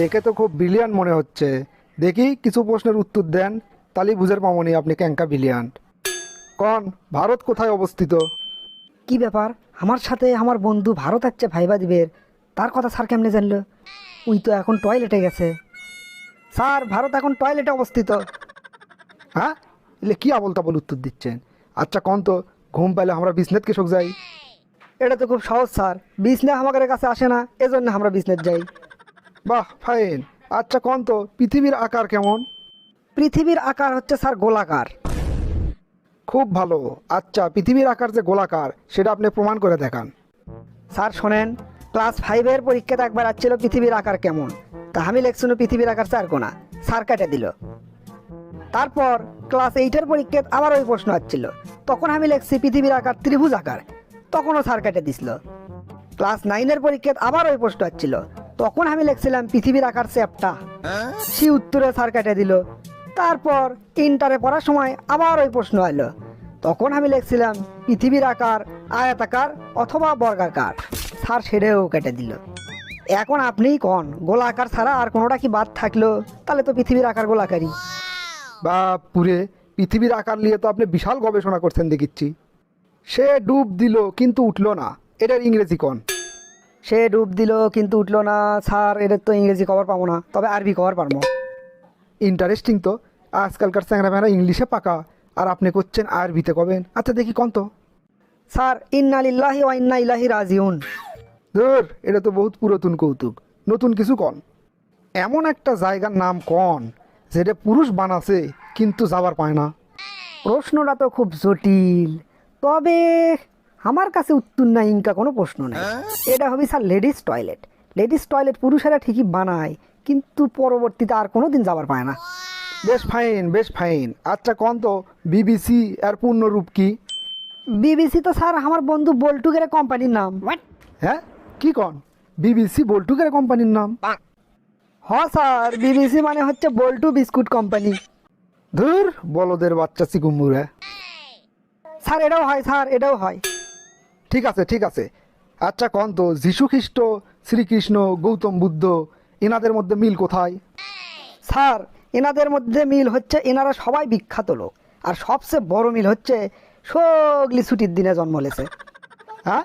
দেখে তো খুব ব্রিলিয়ান্ট মনে হচ্ছে। দেখি কিছু প্রশ্নের উত্তর দেন তালি বুঝের পামনি আপনি ক্যাঙ্কা ব্রিলিয়ান্ট কন ভারত কোথায় অবস্থিত? কি ব্যাপার? আমার সাথে আমার বন্ধু ভারত আসছে ভাইবা দিবের তার কথা স্যার কেমনে জানলো? উই তো এখন টয়লেটে গেছে। স্যার ভারত এখন টয়লেটে অবস্থিত। হ্যাঁ? এলে কি আবল তাবল উত্তর দিচ্ছেন? আচ্ছা কন তো ঘুম পেলে আমরা বিজনেস কৃষক যাই। এটা তো খুব সহজ স্যার। বিজনেস আমাদের কাছে আসে না এজন্য আমরা বিজনেস যাই। বাহ ফাইন। আচ্ছা কন তো পৃথিবীর আকার কেমন? পৃথিবীর আকার হচ্ছে স্যার গোলাকার। খুব ভালো। আচ্ছা পৃথিবীর আকার যে গোলাকার সেটা আপনি প্রমাণ করে দেখান। স্যার শোনেন ক্লাস ফাইভের পরীক্ষাতে একবার আসছিল পৃথিবীর আকার কেমন। তা আমি লেখছিল পৃথিবীর আকার চার কোনা স্যার কেটে দিল। তারপর ক্লাস এইটের পরীক্ষায় আবার ওই প্রশ্ন আসছিল। তখন আমি লেখছি পৃথিবীর আকার ত্রিভুজ আকার। তখনও স্যার কেটে দিছিল। ক্লাস নাইনের পরীক্ষায় আবার ওই প্রশ্ন আসছিল। তখন আমি লিখছিলাম পৃথিবীর আকার চ্যাপটা সে উত্তরে সার কেটে দিল। তারপর ইন্টারে পড়ার সময় আবার ওই প্রশ্ন এলো তখন আমি লিখছিলাম পৃথিবীর আকার, আয়াতাকার অথবা বর্গাকার। সার সেরেও কেটে দিল। এখন আপনিই কন, গোলাকার ছাড়া আর কোনোটা কি বাদ থাকল? তাহলে তো পৃথিবীর আকার গোলাকারই। বা পুরে পৃথিবীর আকার নিয়ে তো আপনি বিশাল গবেষণা করছেন দেখিচ্ছি। সে ডুব দিল কিন্তু উঠল না। এটার ইংরেজি কন। সে ডুব দিল কিন্তু উঠল না। স্যার, এদের তো ইংরেজি কভার পাবো না, তবে আরবি কভার পারব। ইন্টারেস্টিং তো। আজকালকার স্যাংরা ম্যাংরা ইংলিশে পাকা। আর আপনি করছেন আরবিতে কবেন আচ্ছা দেখি কন তো স্যার, ইন্না লিল্লাহি ওয়া ইন্না ইলাহি রাজিউন। ধর, এটা তো বহুত পুরাতন কৌতুক। নতুন কিছু কন। এমন একটা জায়গার নাম কন, যেটা পুরুষ বানাছে, কিন্তু যাবার পায় না। প্রশ্নটা তো খুব জটিল। তবে আমার কাছে উত্তর নাই ইনকা কোনো প্রশ্ন নেই। এটা হবে sir ladies toilet. Ladies toilet পুরুষেরা ঠিকই বানায় কিন্তু পরবর্তীতে আর কোনো দিন যাবার পায় না। বেশ ফাইন বেশ ফাইন। আচ্ছা কন তো? বিবিসি আর পূর্ণরূপ কি? বিবিসি তো স্যার আমার বন্ধু বল্টুগের কোম্পানির নাম। হ্যাঁ? কি কন? বিবিসি বল্টুকের কোম্পানির নাম? হ স্যার বিবিসি মানে হচ্ছে বল্টু বিস্কুট কোম্পানি। ধুর বলদের বাচ্চা চিকুম্বুরা স্যার এটাও হয় স্যার এটাও হয়। ঠিক আছে ঠিক আছে। আচ্ছা কন তো যীশু খ্রিস্ট শ্রীকৃষ্ণ গৌতম বুদ্ধ এনাদের মধ্যে মিল কোথায়? স্যার এনাদের মধ্যে মিল হচ্ছে এনারা সবাই বিখ্যাত লোক। আর সবচেয়ে বড় মিল হচ্ছে সগলি ছুটির দিনে জন্ম লেছে। হ্যাঁ?